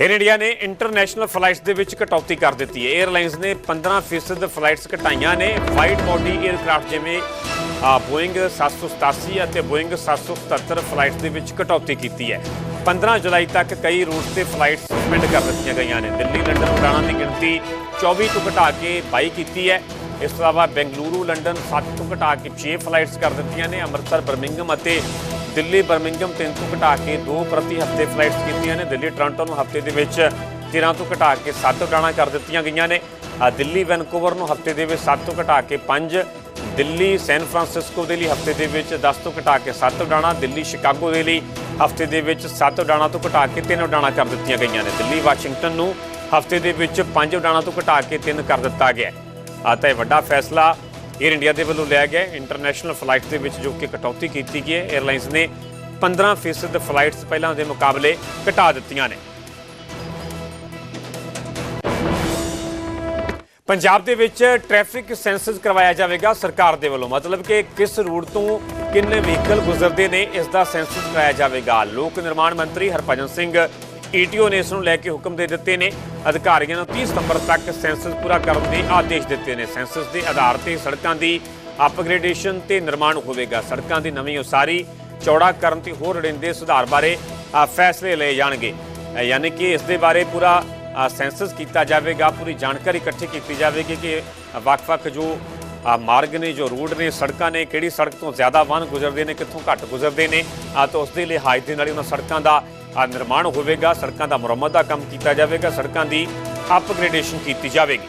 Air India ਨੇ international flights ਦੇ ਵਿੱਚ ਕਟੌਤੀ ਕਰ ਦਿੱਤੀ ਹੈ। 에ਅਰਲਾਈਨਸ ਨੇ 15% ਫਲਾਈਟਸ ਘਟਾਈਆਂ ਨੇ। ਵਾਈਡ ਬੋਡੀ ਏਅਰਕ੍ਰਾਫਟ ਜਿਵੇਂ ਬੋਇੰਗ 787 ਅਤੇ ਬੋਇੰਗ 777 ਫਲਾਈਟਸ ਦੇ ਵਿੱਚ ਕਟੌਤੀ ਕੀਤੀ ਹੈ। 15 ਜੁਲਾਈ ਤੱਕ ਕਈ ਰੂਟਸ ਤੇ ਫਲਾਈਟਸ ਸਸਪੈਂਡ ਕਰ ਦਿੱਤੀਆਂ ਗਈਆਂ ਨੇ। ਦਿੱਲੀ ਲੰਡਨ ਉਡਾਣਾਂ ਦੀ ਗਿਣਤੀ 24 ਤੋਂ ਘਟਾ ਕੇ 22 ਕੀਤੀ ਹੈ। ਇਸ ਤੋਂ ਇਲਾਵਾ ਬੈਂਗਲੁਰੂ ਲੰਡਨ 7 ਤੋਂ ਘਟਾ ਕੇ 6 ਫਲਾਈਟਸ ਕਰ ਦਿੱਤੀਆਂ ਨੇ। ਅੰਮ੍ਰਿਤਸਰ ਬਰਮਿੰਗਮ ਅਤੇ ਦਿੱਲੀ ਬਰਮਿੰਗਮ 3 ਤੋਂ ਘਟਾ ਕੇ 2 ਪ੍ਰਤੀ ਹਫ਼ਤੇ ਫਲਾਈਟਸ ਕੀਤੀਆਂ ਨੇ। ਦਿੱਲੀ, ਟੋਰਾਂਟੋ ਨੂੰ ਹਫ਼ਤੇ ਦੇ ਵਿੱਚ 13 ਤੋਂ ਘਟਾ ਕੇ 7 ਉਡਾਣਾਂ ਕਰ ਦਿੱਤੀਆਂ ਗਈਆਂ ਨੇ। ਦਿੱਲੀ, ਵੈਨਕੂਵਰ ਨੂੰ ਹਫ਼ਤੇ ਦੇ ਵਿੱਚ 7 ਤੋਂ ਘਟਾ ਕੇ 5 ਦਿੱਲੀ, ਸੈਨ ਫਰਾਂਸਿਸਕੋ ਦੇ ਲਈ ਹਫ਼ਤੇ ਦੇ ਵਿੱਚ 10 ਤੋਂ ਘਟਾ ਕੇ 7 ਉਡਾਣਾਂ। ਦਿੱਲੀ, ਸ਼ਿਕਾਗੋ ਦੇ ਲਈ ਹਫ਼ਤੇ ਦੇ ਵਿੱਚ 7 ਉਡਾਣਾਂ ਤੋਂ ਘਟਾ ਕੇ 3 ਉਡਾਣਾਂ ਕਰ ਦਿੱਤੀਆਂ ਗਈਆਂ ਨੇ। ਦਿੱਲੀ, ਵਾਸ਼ਿੰਗਟਨ ਨੂੰ ਹਫ਼ਤੇ ਦੇ ਵਿੱਚ 5 ਉਡਾਣਾਂ ਤੋਂ ਘਟਾ ਕੇ 3 ਕਰ ਦਿੱਤਾ ਗਿਆ। ਹੈ ਆ ਤਾਂ ਇਹ ਵੱਡਾ ਫੈਸਲਾ 에ਅਰ ਇੰਡੀਆ ਦੇ ਵੱਲੋਂ ਲਿਆ ਗਿਆ ਇੰਟਰਨੈਸ਼ਨਲ ਫਲਾਈਟ ਦੇ ਵਿੱਚ ਜੋ ਕਿ ਕਟੌਤੀ ਕੀਤੀ ਗਈ ਹੈ 에ਅਰਲਾਈਨਸ ਨੇ 15% ਫਲਾਈਟਸ ਪਹਿਲਾਂ ਦੇ ਮੁਕਾਬਲੇ ਘਟਾ ਦਿੱਤੀਆਂ ਨੇ। ਪੰਜਾਬ ਦੇ ਵਿੱਚ ਟ੍ਰੈਫਿਕ ਸੈਂਸਸ ਕਰਵਾਇਆ ਜਾਵੇਗਾ ਸਰਕਾਰ ਦੇ ਵੱਲੋਂ। ਮਤਲਬ ਕਿ ਕਿਸ ਰੂਟ ਤੋਂ ਕਿੰਨੇ ਵਹੀਕਲ ਗੁਜ਼ਰਦੇ ਨੇ, ਇਸ ਦਾ ਸੈਂਸਸ ਕਰਾਇਆ ਜਾਵੇਗਾ। ਲੋਕ ਨਿਰਮਾਣ ਮੰਤਰੀ ਹਰਭਜਨ ਸਿੰਘ ਈਟੀਓ ਨੇ ਇਸ ਨੂੰ ਲੈ ਕੇ ਹੁਕਮ ਦੇ ਦਿੱਤੇ ਨੇ। ਅਧਿਕਾਰੀਆਂ ਨੂੰ 30 ਸਤੰਬਰ ਤੱਕ ਸੈਂਸਸ ਪੂਰਾ ਕਰਨ ਦੇ ਆਦੇਸ਼ ਦਿੱਤੇ ਨੇ। ਸੈਂਸਸ ਦੇ ਆਧਾਰ ਤੇ ਸੜਕਾਂ ਦੀ ਅਪਗ੍ਰੇਡੇਸ਼ਨ ਤੇ ਨਿਰਮਾਣ ਹੋਵੇਗਾ। ਸੜਕਾਂ ਦੀ ਨਵੀਂ ਉਸਾਰੀ ਚੌੜਾ ਕਰਨ ਤੇ ਹੋਰ ਰੜਿੰਦੇ ਸੁਧਾਰ ਬਾਰੇ ਫੈਸਲੇ ਲਏ ਜਾਣਗੇ। ਯਾਨੀ ਕਿ ਇਸ ਦੇ ਬਾਰੇ ਪੂਰਾ ਸੈਂਸਸ ਕੀਤਾ ਜਾਵੇਗਾ। ਪੂਰੀ ਜਾਣਕਾਰੀ ਇਕੱਠੀ ਕੀਤੀ ਜਾਵੇਗੀ ਕਿ ਵੱਖ-ਵੱਖ ਜੋ ਮਾਰਗ ਨੇ, ਜੋ ਰੂਟ ਨੇ, ਸੜਕਾਂ ਨੇ, ਕਿਹੜੀ ਸੜਕ ਤੋਂ ਜ਼ਿਆਦਾ ਵਾਹਨ ਗੁਜ਼ਰਦੇ ਨੇ, ਕਿੱਥੋਂ ਘੱਟ ਗੁਜ਼ਰਦੇ ਨੇ। ਆ ਤਾਂ ਉਸ ਦੇ ਲਿਹਾਜ਼ ਦੇ ਨਾਲ ਹੀ ਉਹਨਾਂ ਸੜਕਾਂ ਦਾ ਨਿਰਮਾਣ ਹੋਵੇਗਾ ਸੜਕਾਂ ਦਾ ਮੁਰੰਮਤ ਦਾ ਕੰਮ ਕੀਤਾ ਜਾਵੇਗਾ ਸੜਕਾਂ ਦੀ ਅਪਗ੍ਰੇਡੇਸ਼ਨ ਕੀਤੀ ਜਾਵੇਗੀ।